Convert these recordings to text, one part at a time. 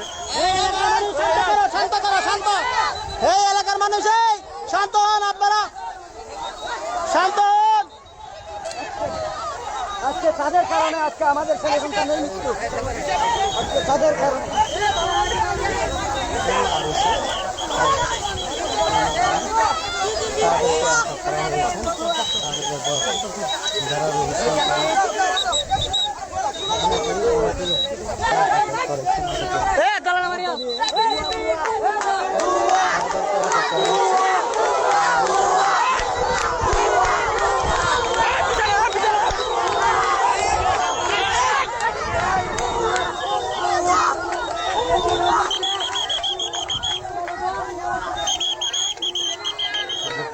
হচ্ছে শান্ত করো শান্ত এই এলাকার মানুষ শান্ত হন আপনারা। শান্ত হন। আজকে তাদের কারণে আজকে আমাদের ছেলে সন্তানের মৃত্যু। আজকে তাদের কারণে। যারা রয়েছে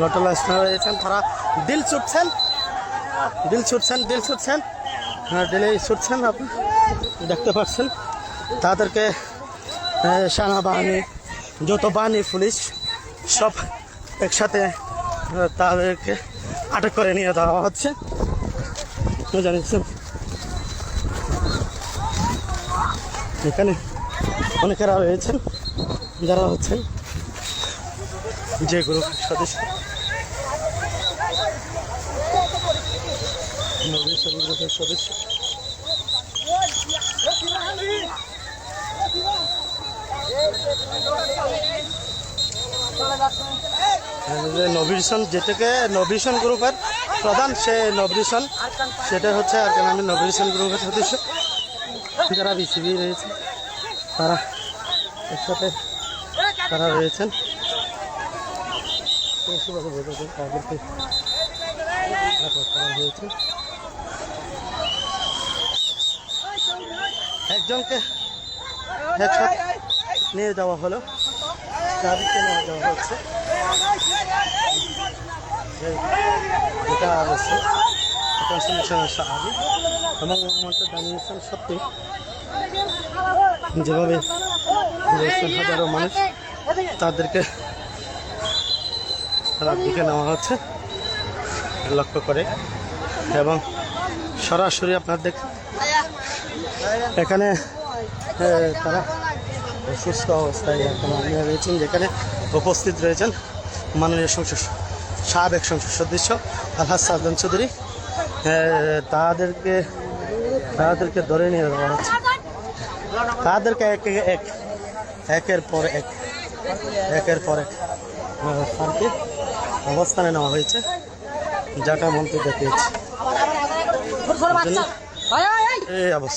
লটলা স্নার রয়েছেন তারা দিল ছুটছেন। দিল ছুটছেন দিল ছুটছেন। হ্যাঁ দিলে ছুটছেন আপনি, দেখতে পাচ্ছেন। তাদেরকে সেনাবাহিনী, যত বাহিনী, পুলিশ, সব একসাথে তাদেরকে আটক করে নিয়ে দেওয়া হচ্ছে। জানিয়েছেন এখানে অনেকেরা রয়েছেন, যারা হচ্ছেন। যে গ্রুপ সদস্য। নবী গ্রুপের সদস্য। নবীরসন যেটাকে নবীরসন গ্রুপের প্রধান, সে নবীরসন সেটা হচ্ছে আর আমি নবীরসন গ্রুপের সদস্য। যারা বিসিবি রয়েছে, তারা একসাথে তারা রয়েছেন। তাদেরকে হয়েছে একজনকে নিয়ে যাওয়া হলো। তাদেরকে নিয়ে যাওয়া হচ্ছে। জানিয়েছেন সত্যি, যেভাবে হাজারো মানুষ তাদেরকে দিকে নেওয়া হচ্ছে। লক্ষ্য করে। এবং সরাসরি আপনার দেখ এখানে তারা সুস্থ অবস্থায় আপনারা রয়েছেন, যেখানে উপস্থিত রয়েছেন মাননীয় সংসদ সাবেক সংসদ সদস্য আলহাজ সাজন চৌধুরী। তাদেরকে তাদেরকে ধরে নিয়ে যাওয়া হচ্ছে। তাদেরকে এক এক, একের পর এক, একের পর এক। আহ, অবস্থানে নেওয়া হয়েছে। যাটা মন্ত্রী দেখিয়েছে। এই অবস্থা।